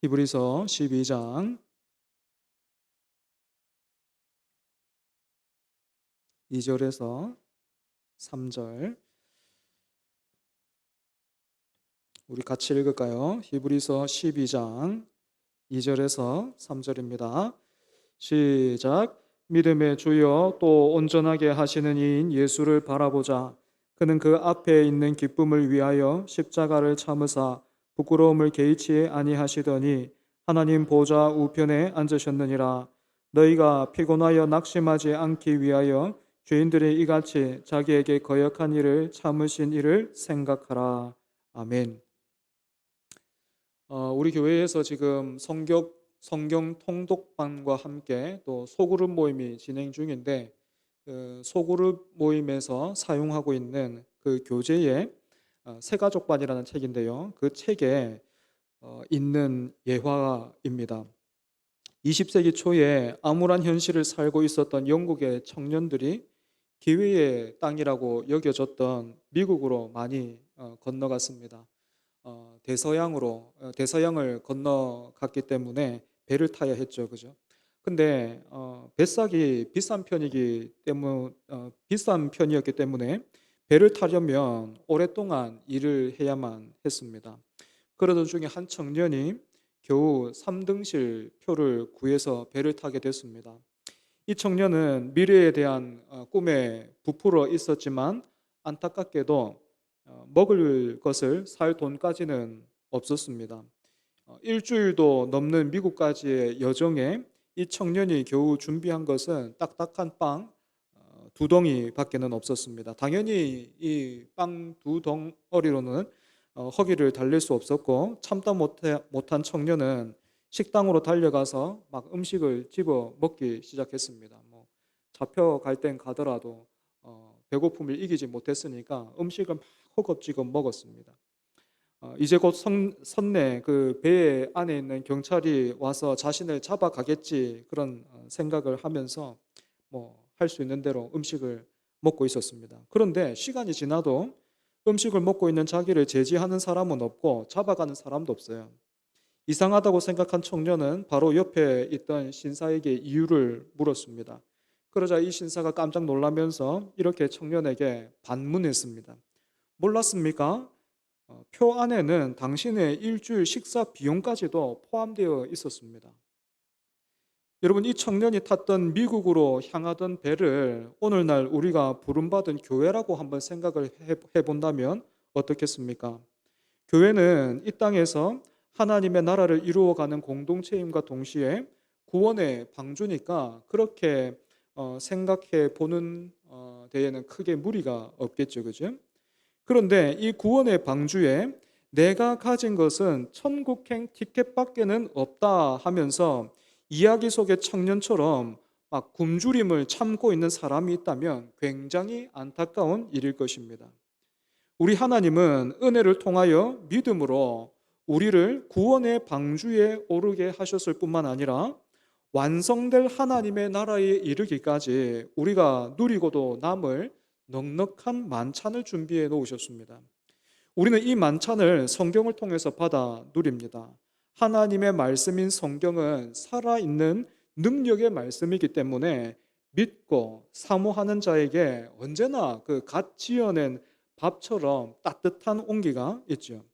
히브리서 12장. 2절에서 3절. 우리 같이 읽을까요? 히브리서 12장. 2절에서 3절입니다. 시작. 믿음의 주여 또 온전하게 하시는 이인 예수를 바라보자. 그는 그 앞에 있는 기쁨을 위하여 십자가를 참으사 부끄러움을 개의치 아니하시더니 하나님 보좌 우편에 앉으셨느니라 너희가 피곤하여 낙심하지 않기 위하여 죄인들이 이같이 자기에게 거역한 일을 참으신 일을 생각하라 아멘. 어, 우리 교회에서 지금 성경 성경 통독반과 함께 또 소그룹 모임이 진행 중인데 그 소그룹 모임에서 사용하고 있는 그 교재의 어, 새가족반이라는 책인데요. 그 책에 어, 있는 예화입니다. 20세기 초에 암울한 현실을 살고 있었던 영국의 청년들이 기회의 땅이라고 여겨졌던 미국으로 많이 어, 건너갔습니다. 어, 대서양으로 어, 대서양을 건너갔기 때문에 배를 타야 했죠, 그죠? 근데 어, 뱃삭이 비싼 편이기 때문 어, 비싼 편이었기 때문에 배를 타려면 오랫동안 일을 해야만 했습니다. 그러던 중에 한 청년이 겨우 3등실 표를 구해서 배를 타게 됐습니다. 이 청년은 미래에 대한 어, 꿈에 부풀어 있었지만 안타깝게도 어, 먹을 것을 살 돈까지는 없었습니다. 어, 일주일도 넘는 미국까지의 여정에 이 청년이 겨우 준비한 것은 딱딱한 빵 어, 두 덩이밖에는 없었습니다. 당연히 이 빵 두 덩어리로는 어, 허기를 달랠 수 없었고 참다 못해, 못한 청년은 식당으로 달려가서 막 음식을 집어 먹기 시작했습니다. 뭐 잡혀갈 땐 가더라도 어, 배고픔을 이기지 못했으니까 음식을 막 허겁지겁 먹었습니다. 어, 이제 곧 선, 선내 그 배 안에 있는 경찰이 와서 자신을 잡아가겠지 그런 어, 생각을 하면서 뭐 할 수 있는 대로 음식을 먹고 있었습니다. 그런데 시간이 지나도 음식을 먹고 있는 자기를 제지하는 사람은 없고 잡아가는 사람도 없어요. 이상하다고 생각한 청년은 바로 옆에 있던 신사에게 이유를 물었습니다. 그러자 이 신사가 깜짝 놀라면서 이렇게 청년에게 반문했습니다. 몰랐습니까? 어, 표 안에는 당신의 일주일 식사 비용까지도 포함되어 있었습니다. 여러분, 이 청년이 탔던 미국으로 향하던 배를 오늘날 우리가 부름받은 교회라고 한번 생각을 해 본다면 어떻겠습니까? 교회는 이 땅에서 하나님의 나라를 이루어가는 공동체임과 동시에 구원의 방주니까 그렇게 어, 생각해 보는 어, 데에는 크게 무리가 없겠죠, 그죠? 그런데 이 구원의 방주에 내가 가진 것은 천국행 티켓밖에는 없다 하면서 이야기 속의 청년처럼 막 굶주림을 참고 있는 사람이 있다면 굉장히 안타까운 일일 것입니다. 우리 하나님은 은혜를 통하여 믿음으로 우리를 구원의 방주에 오르게 하셨을 뿐만 아니라 완성될 하나님의 나라에 이르기까지 우리가 누리고도 남을 넉넉한 만찬을 준비해 놓으셨습니다. 우리는 이 만찬을 성경을 통해서 받아 누립니다. 하나님의 말씀인 성경은 살아있는 능력의 말씀이기 때문에 믿고 사모하는 자에게 언제나 그 갓 지어낸 밥처럼 따뜻한 온기가 있죠.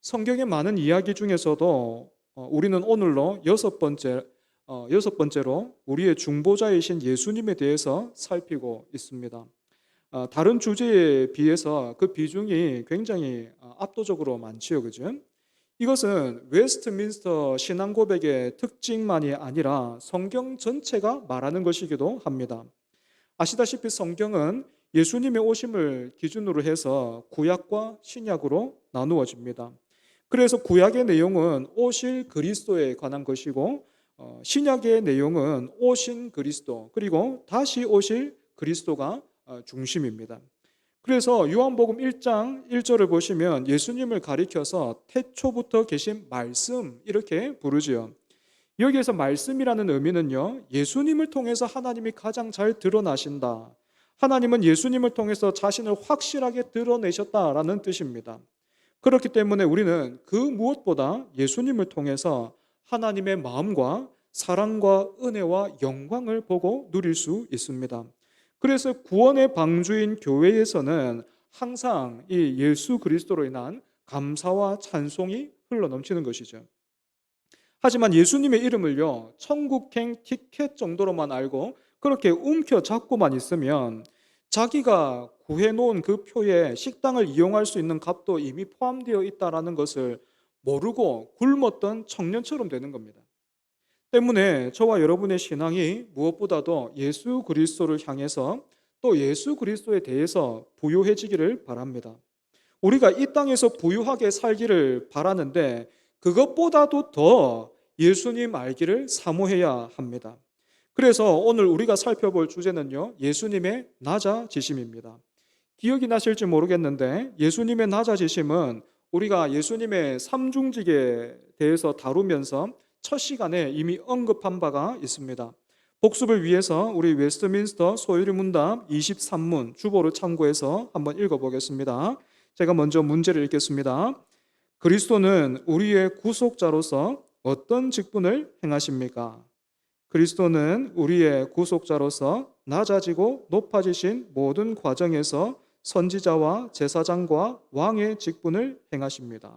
성경의 많은 이야기 중에서도 어, 우리는 오늘로 여섯 번째 어, 여섯 번째로 우리의 중보자이신 예수님에 대해서 살피고 있습니다. 어, 다른 주제에 비해서 그 비중이 굉장히 압도적으로 많지요, 그죠? 이것은 웨스트민스터 신앙 고백의 특징만이 아니라 성경 전체가 말하는 것이기도 합니다. 아시다시피 성경은 예수님의 오심을 기준으로 해서 구약과 신약으로 나누어집니다. 그래서 구약의 내용은 오실 그리스도에 관한 것이고 어, 신약의 내용은 오신 그리스도 그리고 다시 오실 그리스도가 어, 중심입니다. 그래서 요한복음 1장 1절을 보시면 예수님을 가리켜서 태초부터 계신 말씀 이렇게 부르지요. 여기에서 말씀이라는 의미는요. 예수님을 통해서 하나님이 가장 잘 드러나신다. 하나님은 예수님을 통해서 자신을 확실하게 드러내셨다라는 뜻입니다. 그렇기 때문에 우리는 그 무엇보다 예수님을 통해서 하나님의 마음과 사랑과 은혜와 영광을 보고 누릴 수 있습니다. 그래서 구원의 방주인 교회에서는 항상 이 예수 그리스도로 인한 감사와 찬송이 흘러 넘치는 것이죠. 하지만 예수님의 이름을요, 천국행 티켓 정도로만 알고 그렇게 움켜 잡고만 있으면 자기가 구해놓은 그 표에 식당을 이용할 수 있는 값도 이미 포함되어 있다라는 것을 모르고 굶었던 청년처럼 되는 겁니다. 때문에 저와 여러분의 신앙이 무엇보다도 예수 그리스도를 향해서 또 예수 그리스도에 대해서 부유해지기를 바랍니다. 우리가 이 땅에서 부유하게 살기를 바라는데 그것보다도 더 예수님 알기를 사모해야 합니다. 그래서 오늘 우리가 살펴볼 주제는요, 예수님의 낮아지심입니다. 기억이 나실지 모르겠는데 예수님의 낮아지심은 우리가 예수님의 삼중직에 대해서 다루면서 첫 시간에 이미 언급한 바가 있습니다. 복습을 위해서 우리 웨스트민스터 소유리 문답 23문 주보를 참고해서 한번 읽어보겠습니다. 제가 먼저 문제를 읽겠습니다. 그리스도는 우리의 구속자로서 어떤 직분을 행하십니까? 그리스도는 우리의 구속자로서 낮아지고 높아지신 모든 과정에서 선지자와 제사장과 왕의 직분을 행하십니다.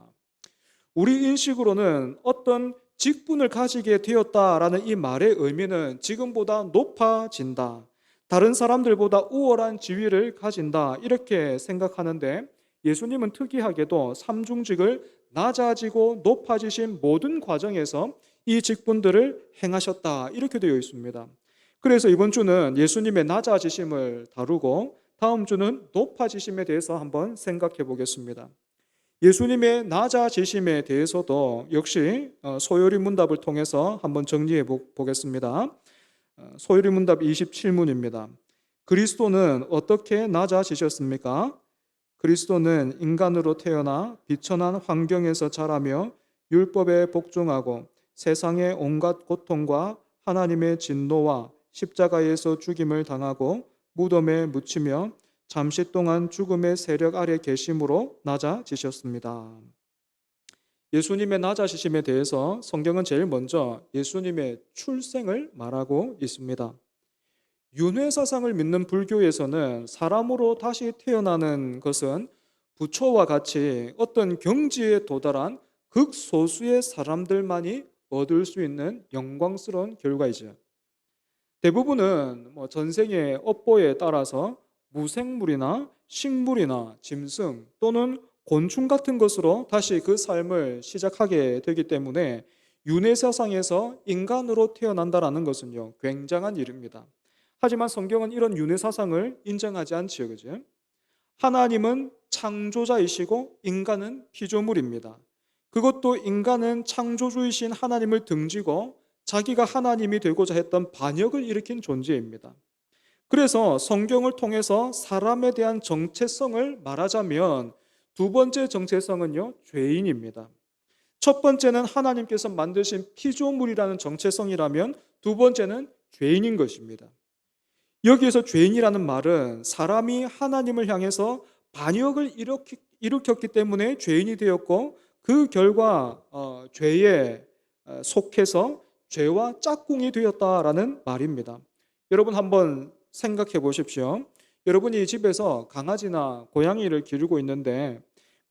우리 인식으로는 어떤 직분을 가지게 되었다라는 이 말의 의미는 지금보다 높아진다. 다른 사람들보다 우월한 지위를 가진다. 이렇게 생각하는데 예수님은 특이하게도 삼중직을 낮아지고 높아지신 모든 과정에서 이 직분들을 행하셨다. 이렇게 되어 있습니다. 그래서 이번 주는 예수님의 낮아지심을 다루고 다음 주는 높아지심에 대해서 한번 생각해 보겠습니다. 예수님의 낮아지심에 대해서도 역시 어, 소요리 문답을 통해서 한번 정리해 보겠습니다. 어, 소요리 문답 27문입니다. 그리스도는 어떻게 낮아지셨습니까? 그리스도는 인간으로 태어나 비천한 환경에서 자라며 율법에 복종하고 세상의 온갖 고통과 하나님의 진노와 십자가에서 죽임을 당하고 무덤에 묻히며 잠시 동안 죽음의 세력 아래 계심으로 낮아지셨습니다. 예수님의 낮아지심에 대해서 성경은 제일 먼저 예수님의 출생을 말하고 있습니다. 윤회 사상을 믿는 불교에서는 사람으로 다시 태어나는 것은 부처와 같이 어떤 경지에 도달한 극소수의 사람들만이 얻을 수 있는 영광스러운 결과이죠. 대부분은 뭐 전생의 업보에 따라서 무생물이나 식물이나 짐승 또는 곤충 같은 것으로 다시 그 삶을 시작하게 되기 때문에 윤회 사상에서 인간으로 태어난다라는 것은요 굉장한 일입니다. 하지만 성경은 이런 윤회 사상을 인정하지 않지요, 그죠? 하나님은 창조자이시고 인간은 피조물입니다. 그것도 인간은 창조주이신 하나님을 등지고 자기가 하나님이 되고자 했던 반역을 일으킨 존재입니다. 그래서 성경을 통해서 사람에 대한 정체성을 말하자면 두 번째 정체성은요, 죄인입니다. 첫 번째는 하나님께서 만드신 피조물이라는 정체성이라면 두 번째는 죄인인 것입니다. 여기에서 죄인이라는 말은 사람이 하나님을 향해서 반역을 일으켰기 때문에 죄인이 되었고 그 결과 어, 죄에 어, 속해서 죄와 짝꿍이 되었다라는 말입니다. 여러분 한번 생각해 보십시오. 여러분이 집에서 강아지나 고양이를 기르고 있는데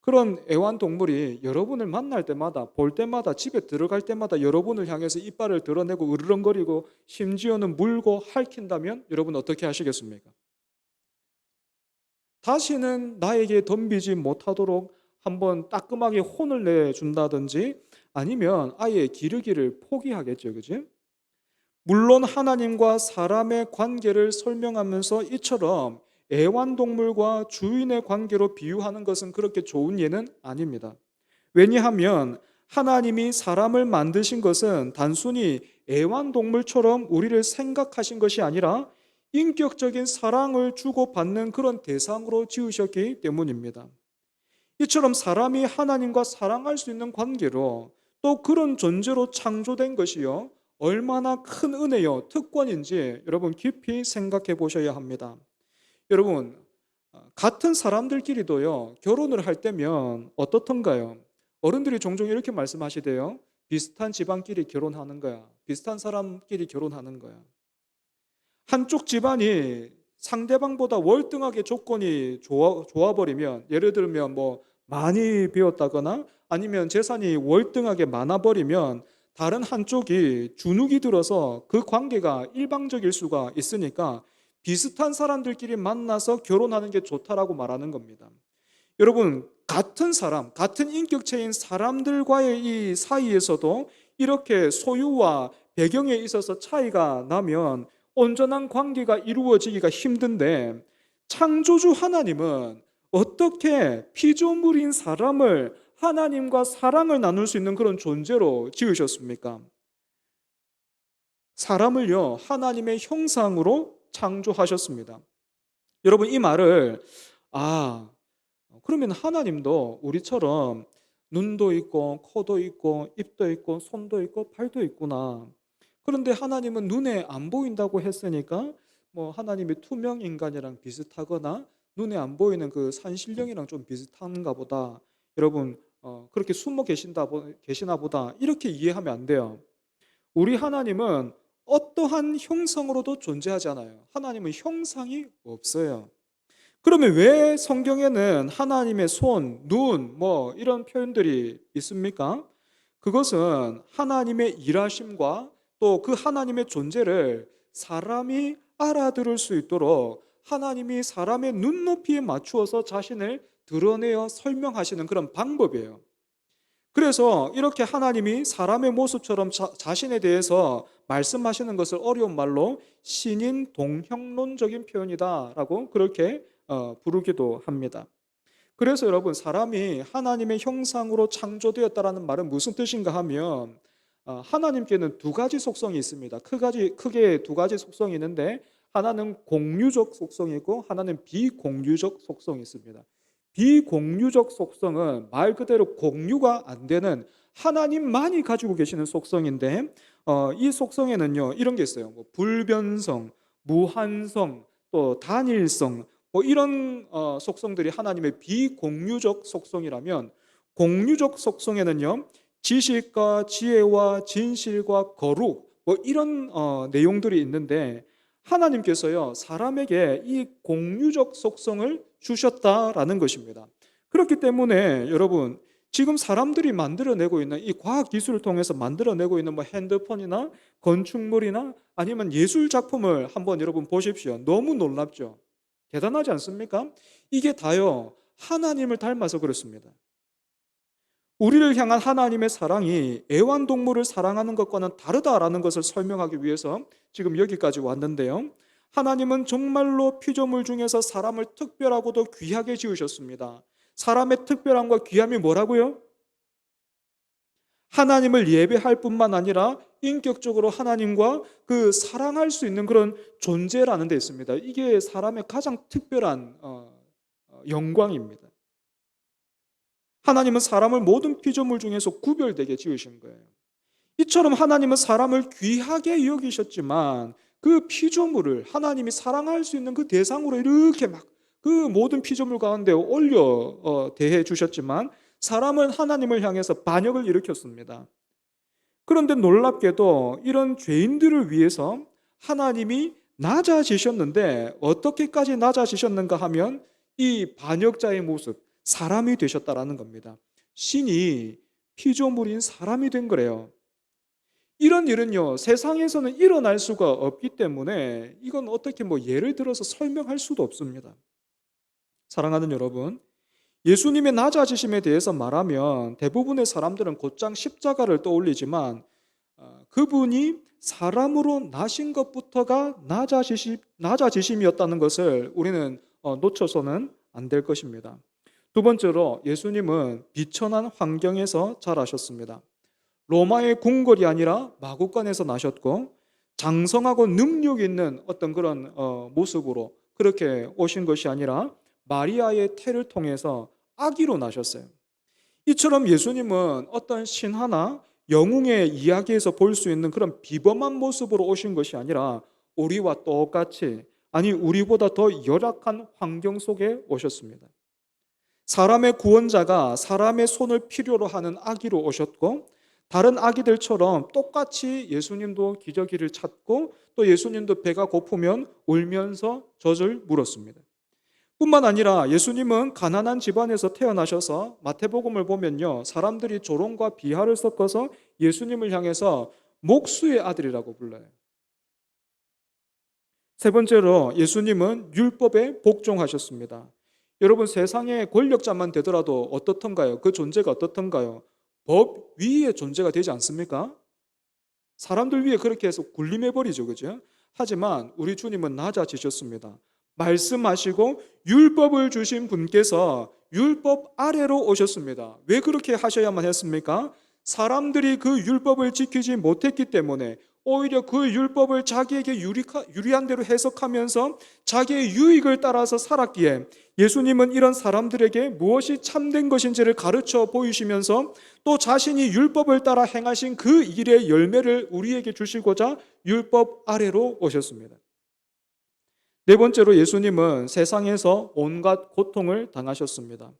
그런 애완동물이 여러분을 만날 때마다 볼 때마다 집에 들어갈 때마다 여러분을 향해서 이빨을 드러내고 으르렁거리고 심지어는 물고 핥힌다면 여러분 어떻게 하시겠습니까? 다시는 나에게 덤비지 못하도록 한번 따끔하게 혼을 내준다든지 아니면 아예 기르기를 포기하겠죠. 그지? 물론 하나님과 사람의 관계를 설명하면서 이처럼 애완동물과 주인의 관계로 비유하는 것은 그렇게 좋은 예는 아닙니다. 왜냐하면 하나님이 사람을 만드신 것은 단순히 애완동물처럼 우리를 생각하신 것이 아니라 인격적인 사랑을 주고받는 그런 대상으로 지으셨기 때문입니다. 이처럼 사람이 하나님과 사랑할 수 있는 관계로 또 그런 존재로 창조된 것이요. 얼마나 큰 은혜요, 특권인지 여러분 깊이 생각해 보셔야 합니다. 여러분, 어, 같은 사람들끼리도요, 결혼을 할 때면 어떻던가요? 어른들이 종종 이렇게 말씀하시대요. 비슷한 집안끼리 결혼하는 거야. 비슷한 사람끼리 결혼하는 거야. 한쪽 집안이 상대방보다 월등하게 조건이 좋아, 좋아버리면 예를 들면 뭐 많이 배웠다거나 아니면 재산이 월등하게 많아버리면 다른 한쪽이 주눅이 들어서 그 관계가 일방적일 수가 있으니까 비슷한 사람들끼리 만나서 결혼하는 게 좋다라고 말하는 겁니다. 여러분, 같은 사람, 같은 인격체인 사람들과의 이 사이에서도 이렇게 소유와 배경에 있어서 차이가 나면 온전한 관계가 이루어지기가 힘든데 창조주 하나님은 어떻게 피조물인 사람을 하나님과 사랑을 나눌 수 있는 그런 존재로 지으셨습니까? 사람을요, 하나님의 형상으로 창조하셨습니다. 여러분, 이 말을, 아, 그러면 하나님도 우리처럼 눈도 있고, 코도 있고, 입도 있고, 손도 있고, 발도 있구나. 그런데 하나님은 눈에 안 보인다고 했으니까, 뭐, 하나님이 투명 인간이랑 비슷하거나, 눈에 안 보이는 그 산신령이랑 좀 비슷한가 보다. 여러분, 어, 그렇게 숨어 계신다, 계시나 보다. 이렇게 이해하면 안 돼요. 우리 하나님은 어떠한 형상으로도 존재하지 않아요. 하나님은 형상이 없어요. 그러면 왜 성경에는 하나님의 손, 눈, 뭐 이런 표현들이 있습니까? 그것은 하나님의 일하심과 또 그 하나님의 존재를 사람이 알아들을 수 있도록 하나님이 사람의 눈높이에 맞추어서 자신을 드러내어 설명하시는 그런 방법이에요. 그래서 이렇게 하나님이 사람의 모습처럼 자, 신에 대해서 말씀하시는 것을 어려운 말로 신인 동형론적인 표현이다라고 그렇게 어, 부르기도 합니다. 그래서 여러분 사람이 하나님의 형상으로 창조되었다라는 말은 무슨 뜻인가 하면 어, 하나님께는 두 가지 속성이 있습니다. 크가지, 크게 두 가지 속성이 있는데 하나는 공유적 속성이고 하나는 비공유적 속성이 있습니다. 비공유적 속성은 말 그대로 공유가 안 되는 하나님만이 가지고 계시는 속성인데 어, 이 속성에는요 이런 게 있어요. 뭐 불변성, 무한성, 또 단일성 뭐 이런 어, 속성들이 하나님의 비공유적 속성이라면 공유적 속성에는요 지식과 지혜와 진실과 거룩 뭐 이런 어, 내용들이 있는데 하나님께서요 사람에게 이 공유적 속성을 주셨다라는 것입니다. 그렇기 때문에 여러분 지금 사람들이 만들어내고 있는 이 과학 기술을 통해서 만들어내고 있는 뭐 핸드폰이나 건축물이나 아니면 예술 작품을 한번 여러분 보십시오. 너무 놀랍죠. 대단하지 않습니까? 이게 다요 하나님을 닮아서 그렇습니다. 우리를 향한 하나님의 사랑이 애완동물을 사랑하는 것과는 다르다라는 것을 설명하기 위해서 지금 여기까지 왔는데요. 하나님은 정말로 피조물 중에서 사람을 특별하고도 귀하게 지으셨습니다. 사람의 특별함과 귀함이 뭐라고요? 하나님을 예배할 뿐만 아니라 인격적으로 하나님과 그 사랑할 수 있는 그런 존재라는 데 있습니다. 이게 사람의 가장 특별한 어, 어, 영광입니다. 하나님은 사람을 모든 피조물 중에서 구별되게 지으신 거예요. 이처럼 하나님은 사람을 귀하게 여기셨지만 그 피조물을 하나님이 사랑할 수 있는 그 대상으로 이렇게 막 그 모든 피조물 가운데 올려 어, 대해 주셨지만 사람은 하나님을 향해서 반역을 일으켰습니다. 그런데 놀랍게도 이런 죄인들을 위해서 하나님이 낮아지셨는데 어떻게까지 낮아지셨는가 하면 이 반역자의 모습, 사람이 되셨다라는 겁니다. 신이 피조물인 사람이 된 거래요. 이런 일은요, 세상에서는 일어날 수가 없기 때문에 이건 어떻게 뭐 예를 들어서 설명할 수도 없습니다. 사랑하는 여러분, 예수님의 낮아지심에 대해서 말하면 대부분의 사람들은 곧장 십자가를 떠올리지만 어, 그분이 사람으로 나신 것부터가 낮아지심, 낮아지심이었다는 것을 우리는 어, 놓쳐서는 안 될 것입니다. 두 번째로 예수님은 비천한 환경에서 자라셨습니다. 로마의 궁궐이 아니라 마국간에서 나셨고 장성하고 능력 있는 어떤 그런 어, 모습으로 그렇게 오신 것이 아니라 마리아의 태를 통해서 아기로 나셨어요. 이처럼 예수님은 어떤 신화나 영웅의 이야기에서 볼 수 있는 그런 비범한 모습으로 오신 것이 아니라 우리와 똑같이 아니 우리보다 더 열악한 환경 속에 오셨습니다. 사람의 구원자가 사람의 손을 필요로 하는 아기로 오셨고 다른 아기들처럼 똑같이 예수님도 기저귀를 찾고 또 예수님도 배가 고프면 울면서 젖을 물었습니다. 뿐만 아니라 예수님은 가난한 집안에서 태어나셔서 마태복음을 보면요. 사람들이 조롱과 비하를 섞어서 예수님을 향해서 목수의 아들이라고 불러요. 세 번째로 예수님은 율법에 복종하셨습니다. 여러분 세상에 권력자만 되더라도 어떻던가요? 그 존재가 어떻던가요? 법 위의 존재가 되지 않습니까? 사람들 위에 그렇게 해서 군림해 버리죠. 그죠? 하지만 우리 주님은 낮아지셨습니다. 말씀하시고 율법을 주신 분께서 율법 아래로 오셨습니다. 왜 그렇게 하셔야만 했습니까? 사람들이 그 율법을 지키지 못했기 때문에 오히려 그 율법을 자기에게 유리한 대로 해석하면서 자기의 유익을 따라서 살았기에 예수님은 이런 사람들에게 무엇이 참된 것인지를 가르쳐 보이시면서 또 자신이 율법을 따라 행하신 그 일의 열매를 우리에게 주시고자 율법 아래로 오셨습니다. 네 번째로 예수님은 세상에서 온갖 고통을 당하셨습니다.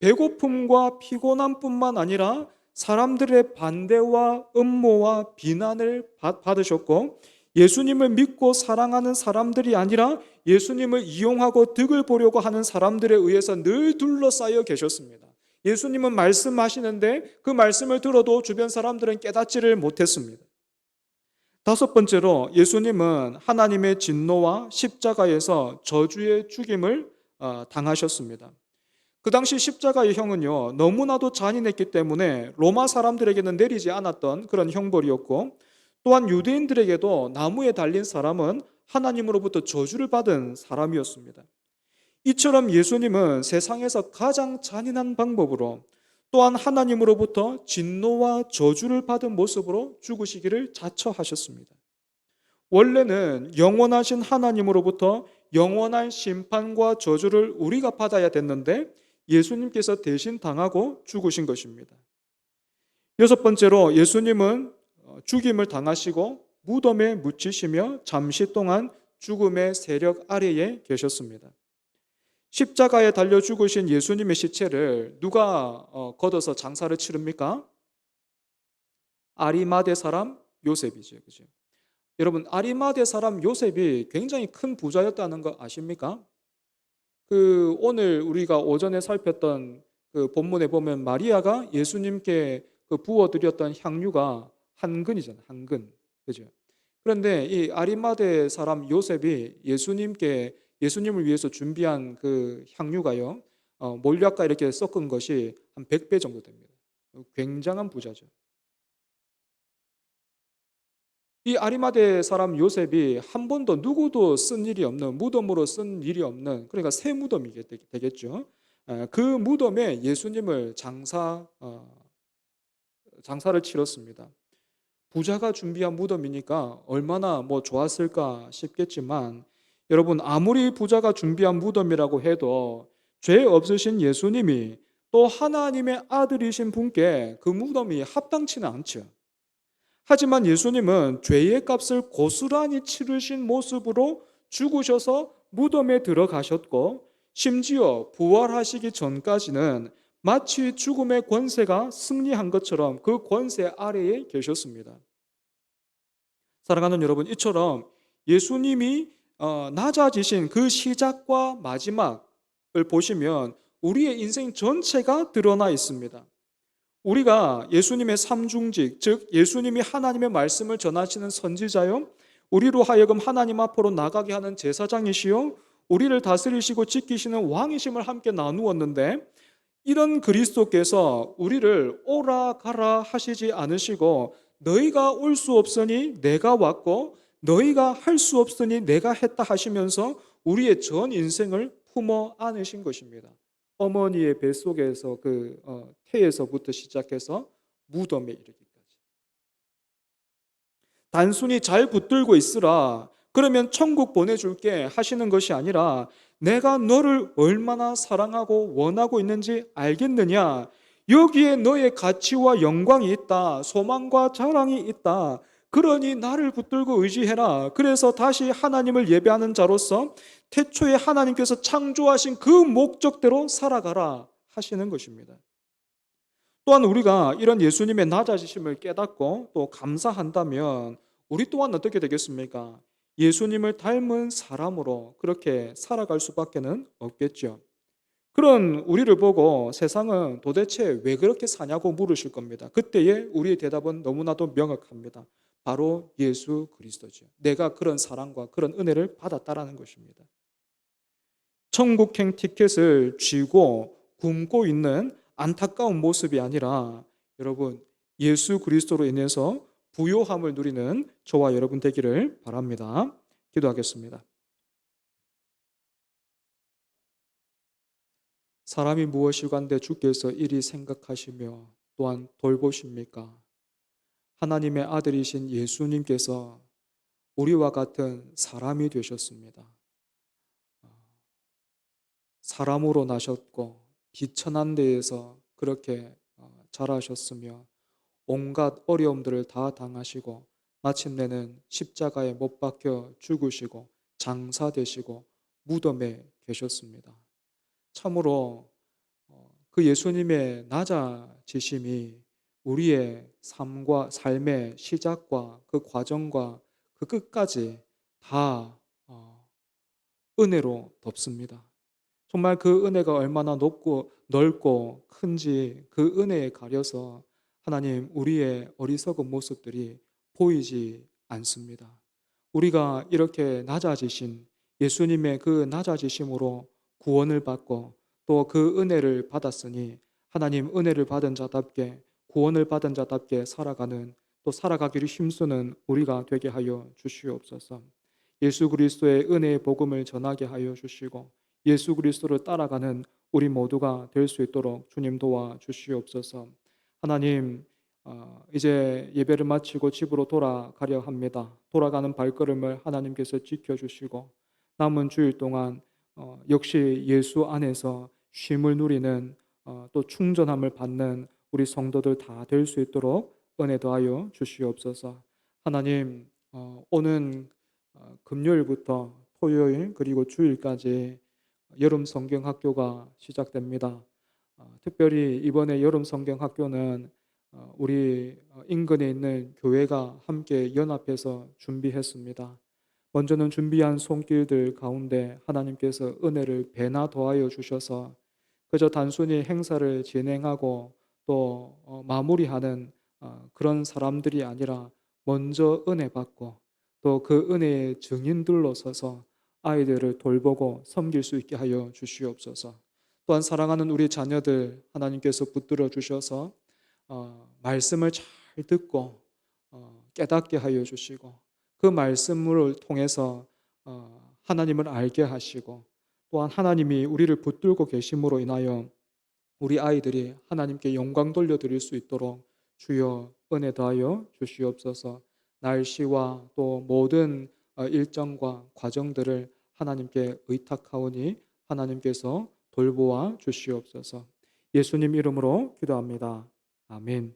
배고픔과 피곤함뿐만 아니라 사람들의 반대와 음모와 비난을 받으셨고 예수님을 믿고 사랑하는 사람들이 아니라 예수님을 이용하고 득을 보려고 하는 사람들에 의해서 늘 둘러싸여 계셨습니다. 예수님은 말씀하시는데 그 말씀을 들어도 주변 사람들은 깨닫지를 못했습니다. 다섯 번째로 예수님은 하나님의 진노와 십자가에서 저주의 죽임을 어, 당하셨습니다. 그 당시 십자가의 형은요, 너무나도 잔인했기 때문에 로마 사람들에게는 내리지 않았던 그런 형벌이었고, 또한 유대인들에게도 나무에 달린 사람은 하나님으로부터 저주를 받은 사람이었습니다. 이처럼 예수님은 세상에서 가장 잔인한 방법으로 또한 하나님으로부터 진노와 저주를 받은 모습으로 죽으시기를 자처하셨습니다. 원래는 영원하신 하나님으로부터 영원한 심판과 저주를 우리가 받아야 됐는데 예수님께서 대신 당하고 죽으신 것입니다. 여섯 번째로 예수님은 어, 죽임을 당하시고 무덤에 묻히시며 잠시 동안 죽음의 세력 아래에 계셨습니다. 십자가에 달려 죽으신 예수님의 시체를 누가 어, 걷어서 장사를 치릅니까? 아리마대 사람 요셉이죠. 그죠? 여러분, 아리마대 사람 요셉이 굉장히 큰 부자였다는 거 아십니까? 그 오늘 우리가 오전에 살폈던 그 본문에 보면 마리아가 예수님께 그 부어드렸던 향유가 한 근이잖아요. 한 근. 그죠? 그런데 이 아리마대 사람 요셉이 예수님께 예수님을 위해서 준비한 그 향유가요. 어, 몰약과 이렇게 섞은 것이 한 100배 정도 됩니다. 굉장한 부자죠. 이 아리마대 사람 요셉이 한 번도 누구도 쓴 일이 없는 무덤으로 쓴 일이 없는 그러니까 새 무덤이 되겠죠. 그 무덤에 예수님을 장사 어, 장사를 치렀습니다. 부자가 준비한 무덤이니까 얼마나 뭐 좋았을까 싶겠지만 여러분 아무리 부자가 준비한 무덤이라고 해도 죄 없으신 예수님이 또 하나님의 아들이신 분께 그 무덤이 합당치는 않죠. 하지만 예수님은 죄의 값을 고스란히 치르신 모습으로 죽으셔서 무덤에 들어가셨고 심지어 부활하시기 전까지는 마치 죽음의 권세가 승리한 것처럼 그 권세 아래에 계셨습니다. 사랑하는 여러분, 이처럼 예수님이 어, 낮아지신 그 시작과 마지막을 보시면 우리의 인생 전체가 드러나 있습니다. 우리가 예수님의 삼중직, 즉 예수님이 하나님의 말씀을 전하시는 선지자요, 우리로 하여금 하나님 앞으로 나가게 하는 제사장이시요, 우리를 다스리시고 지키시는 왕이심을 함께 나누었는데 이런 그리스도께서 우리를 오라 가라 하시지 않으시고 너희가 올 수 없으니 내가 왔고 너희가 할 수 없으니 내가 했다 하시면서 우리의 전 인생을 품어 안으신 것입니다. 어머니의 뱃속에서 그 어, 태에서부터 시작해서 무덤에 이르기까지. 단순히 잘 붙들고 있으라. 그러면 천국 보내줄게 하시는 것이 아니라 내가 너를 얼마나 사랑하고 원하고 있는지 알겠느냐? 여기에 너의 가치와 영광이 있다. 소망과 자랑이 있다. 그러니 나를 붙들고 의지해라. 그래서 다시 하나님을 예배하는 자로서 태초에 하나님께서 창조하신 그 목적대로 살아가라 하시는 것입니다. 또한 우리가 이런 예수님의 낮아지심을 깨닫고 또 감사한다면 우리 또한 어떻게 되겠습니까? 예수님을 닮은 사람으로 그렇게 살아갈 수밖에는 없겠죠. 그런 우리를 보고 세상은 도대체 왜 그렇게 사냐고 물으실 겁니다. 그때의 우리의 대답은 너무나도 명확합니다. 바로 예수 그리스도죠. 내가 그런 사랑과 그런 은혜를 받았다라는 것입니다. 천국행 티켓을 쥐고 굶고 있는 안타까운 모습이 아니라 여러분 예수 그리스도로 인해서 부요함을 누리는 저와 여러분 되기를 바랍니다. 기도하겠습니다. 사람이 무엇이간데 주께서 이리 생각하시며 또한 돌보십니까? 하나님의 아들이신 예수님께서 우리와 같은 사람이 되셨습니다. 사람으로 나셨고 비천한 데에서 그렇게 어, 자라셨으며 온갖 어려움들을 다 당하시고 마침내는 십자가에 못 박혀 죽으시고 장사되시고 무덤에 계셨습니다. 참으로 어, 그 예수님의 낮아지심이 우리의 삶과 삶의 시작과 그 과정과 그 끝까지 다 어, 은혜로 덮습니다. 정말 그 은혜가 얼마나 높고 넓고 큰지 그 은혜에 가려서 하나님 우리의 어리석은 모습들이 보이지 않습니다. 우리가 이렇게 낮아지신 예수님의 그 낮아지심으로 구원을 받고 또 그 은혜를 받았으니 하나님 은혜를 받은 자답게 구원을 받은 자답게 살아가는 또 살아가기를 힘쓰는 우리가 되게 하여 주시옵소서. 예수 그리스도의 은혜의 복음을 전하게 하여 주시고 예수 그리스도를 따라가는 우리 모두가 될 수 있도록 주님 도와 주시옵소서. 하나님 어, 이제 예배를 마치고 집으로 돌아가려 합니다. 돌아가는 발걸음을 하나님께서 지켜주시고 남은 주일 동안 어, 역시 예수 안에서 쉼을 누리는 어, 또 충전함을 받는 우리 성도들 다 될 수 있도록 은혜 더하여 주시옵소서. 하나님 오는 금요일부터 토요일 그리고 주일까지 여름 성경 학교가 시작됩니다. 특별히 이번에 여름 성경 학교는 어, 우리 어, 인근에 있는 교회가 함께 연합해서 준비했습니다. 먼저는 준비한 손길들 가운데 하나님께서 은혜를 배나 더하여 주셔서 그저 단순히 행사를 진행하고 또 어, 마무리하는 그런 사람들이 아니라 먼저 은혜 받고 또 그 은혜의 증인들로 서서 아이들을 돌보고 섬길 수 있게 하여 주시옵소서. 또한 사랑하는 우리 자녀들 하나님께서 붙들어 주셔서 어, 말씀을 잘 듣고 어, 깨닫게 하여 주시고 그 말씀을 통해서 어, 하나님을 알게 하시고 또한 하나님이 우리를 붙들고 계심으로 인하여 우리 아이들이 하나님께 영광 돌려드릴 수 있도록 주여 은혜 더하여 주시옵소서 날씨와 또 모든 어, 일정과 과정들을 하나님께 의탁하오니 하나님께서 돌보아 주시옵소서 예수님 이름으로 기도합니다. 아멘.